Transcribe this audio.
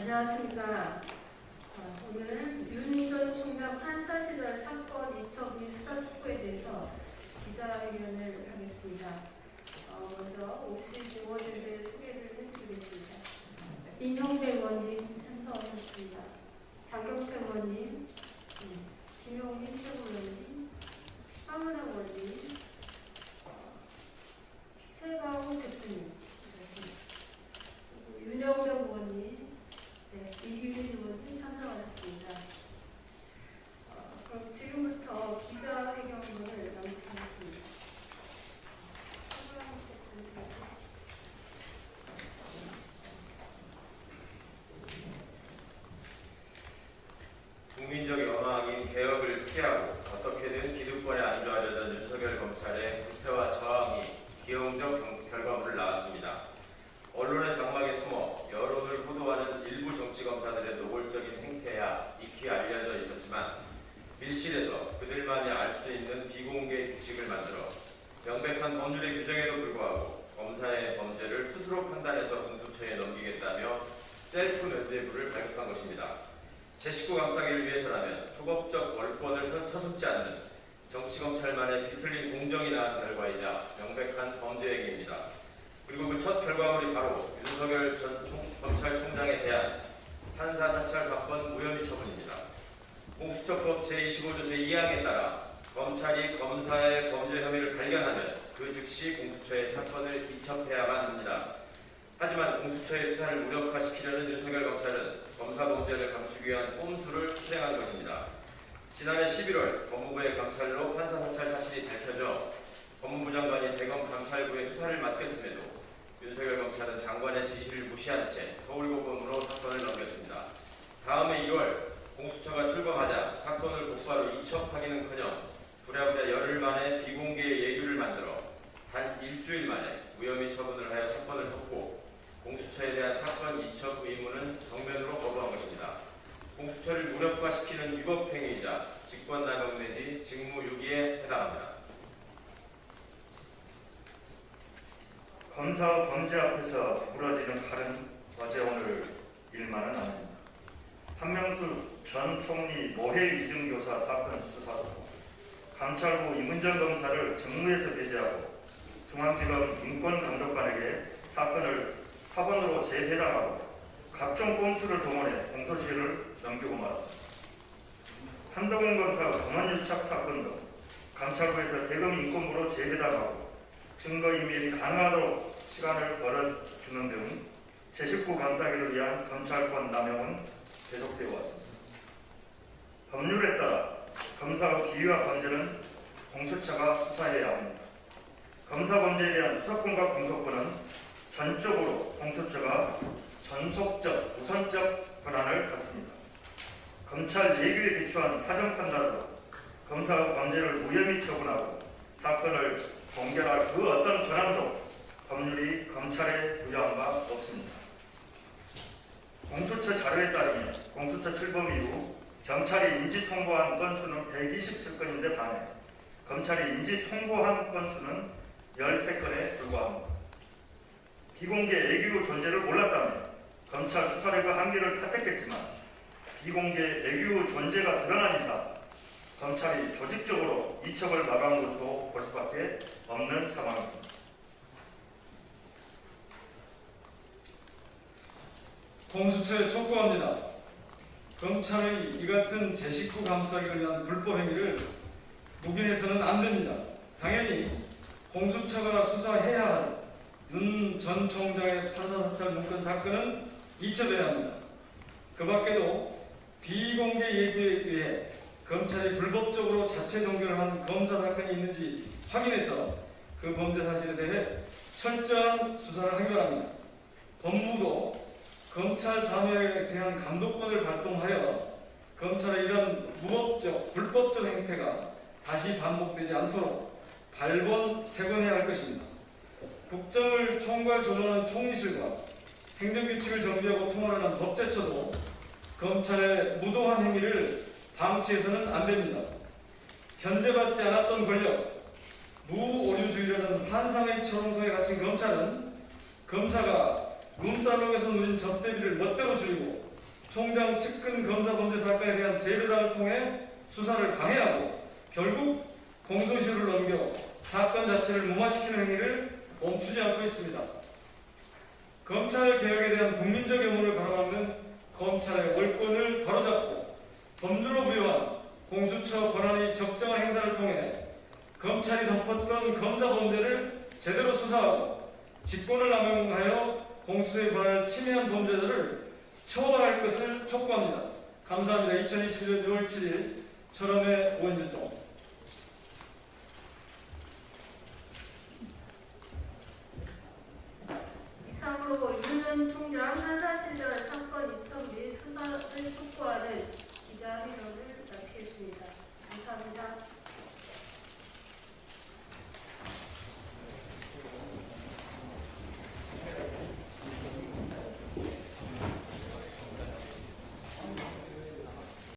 안녕하십니까. 어, 오늘 윤희선 총장 판사시절 사건 인터뷰 수사 촉구에 대해서 기자회견을 하겠습니다. 어, 먼저 옥시 의원들의 소개를 해드리겠습니다. 인용대 의원님 참석하셨습니다. 장경태 의원님, 음, 김용민 최고위원님, 황은하 의원님, 어, 최강호 대표님, 그리고 윤영정 의원님, 네, 이규진 의원님 참석하셨습니다. 어, 그럼 지금부터 기자회견문을 남기겠습니다. 국민적 연황인 개혁을 피하고 어떻게든 기득권에 안주하려던 윤석열 검찰의 구태와 저항이 기형적 경- 결과물을 낳았습니다. 언론의 장막에 숨어 여론을 호도하는 일부 정치검사들의 노골적인 행태야 익히 알려져 있었지만 밀실에서 그들만이 알 수 있는 비공개 규칙을 만들어 명백한 법률의 규정에도 불구하고 검사의 범죄를 스스로 판단해서 공수처에 넘기겠다며 셀프 면죄부를 발급한 것입니다. 제 식구 감싸기를 위해서라면 초법적 월권을 서- 서슴지 않는 정치검찰만의 비틀린 공정이 낳은 결과이자 명백한 범죄 행위입니다. 그리고 그 첫 결과물이 바로 윤석열 전 총- 검찰총장에 대한 판사 사찰 사건 무혐의 처분입니다. 공수처법 제25조 제2항에 따라 검찰이 검사의 범죄 혐의를 발견하면 그 즉시 공수처에 사건을 이첩해야만 합니다. 하지만 공수처의 수사를 무력화시키려는 윤석열 검찰은 검사 범죄를 감추기 위한 꼼수를 실행한 것입니다. 지난해 11월 법무부의 감찰로 판사 사찰 사실이 밝혀져 법무부 장관이 대검 감찰부의 수사를 맡겼음에도 윤석열 검찰은 장관의 지시를 무시한 채 서울고검으로 사건을 넘겼습니다. 다음해 2월 공수처가 출범하자 사건을 곧바로 이첩하기는커녕 부랴부랴 열흘 만에 비공개 예규를 만들어 단 일주일 만에 무혐의 처분을 하여 사건을 덮고 공수처에 대한 사건 이첩 의무는 정면으로 거부한 것입니다. 공수처를 무력화시키는 위법행위이자 직권남용 내지 직무유기에 해당합니다. 검사와 범죄 앞에서 부러지는 칼은 어제 오늘 일만은 아닙니다. 한명수 전 총리 모해 이중교사 사건 수사도 감찰부 이문정 검사를 직무에서 배제하고 중앙지검 인권감독관에게 사건을 사본으로 재배당하고 각종 꼼수를 동원해 공소시효를 넘기고 말았습니다. 한동훈 검사 강원유착 사건도 감찰부에서 대검 인권부로 재배당하고 증거인멸이 가능하도록 시간을 벌어주는 등 제19 감사기를 위한 검찰권 남용은 계속되어 왔습니다. 법률에 따라 검사의 비위와 범죄는 공수처가 수사해야 합니다. 검사 범죄에 대한 수사권과 공소권은 전적으로 공수처가 전속적, 우선적 권한을 갖습니다. 검찰 예규에 기초한 사정 판단으로 검사가 범죄를 무혐의 처분하고 사건을 종결할 그 어떤 권한도 부여한 바 없습니다. 공수처 자료에 따르면 공수처 출범 이후 경찰이 인지 통보한 건수는 127건인데 반해 검찰이 인지 통보한 건수는 13건에 불과합니다. 비공개 애교 존재를 몰랐다면 검찰 수사력의 한계를 탓했겠지만 비공개 애교 존재가 드러난 이상 검찰이 조직적으로 이첩을 막은 것으로 볼 수밖에 없는 상황입니다. 공수처에 촉구합니다. 검찰의 이 같은 제19 감싸기를 위한 불법 행위를 묵인해서는 안 됩니다. 당연히 공수처가 수사해야 할 윤 전 총장의 판사 사찰 문건 사건은 이첩해야 합니다. 그 밖에도 비공개 예비에 의해 검찰이 불법적으로 자체 종결을 한 검사 사건이 있는지 확인해서 그 범죄 사실에 대해 철저한 수사를 하기 바랍니다. 법무도 검찰 사무에 대한 감독권을 발동하여 검찰의 이런 무법적, 불법적 행태가 다시 반복되지 않도록 발본 세건해야 할 것입니다. 국정을 총괄 조정하는 총리실과 행정규칙을 정비하고 통할하는 법제처도 검찰의 무도한 행위를 방치해서는 안 됩니다. 현재 받지 않았던 권력, 무오류주의라는 환상의 철옹성에 갇힌 검찰은 검사가 룸살롱에서 누린 접대비를 멋대로 줄이고 총장 측근 검사 범죄 사건에 대한 재배당을 통해 수사를 방해하고 결국 공소시효를 넘겨 사건 자체를 무마시키는 행위를 멈추지 않고 있습니다. 검찰 개혁에 대한 국민적 의문을 가로막는 검찰의 월권을 바로잡고 법률로 부여한 공수처 권한의 적정한 행사를 통해 검찰이 덮었던 검사 범죄를 제대로 수사하고 직권을 남용하여 공수처의 권한을 침해한 범죄자를 처벌할 것을 촉구합니다. 감사합니다. 2021년 6월 7일 철험의 오인일동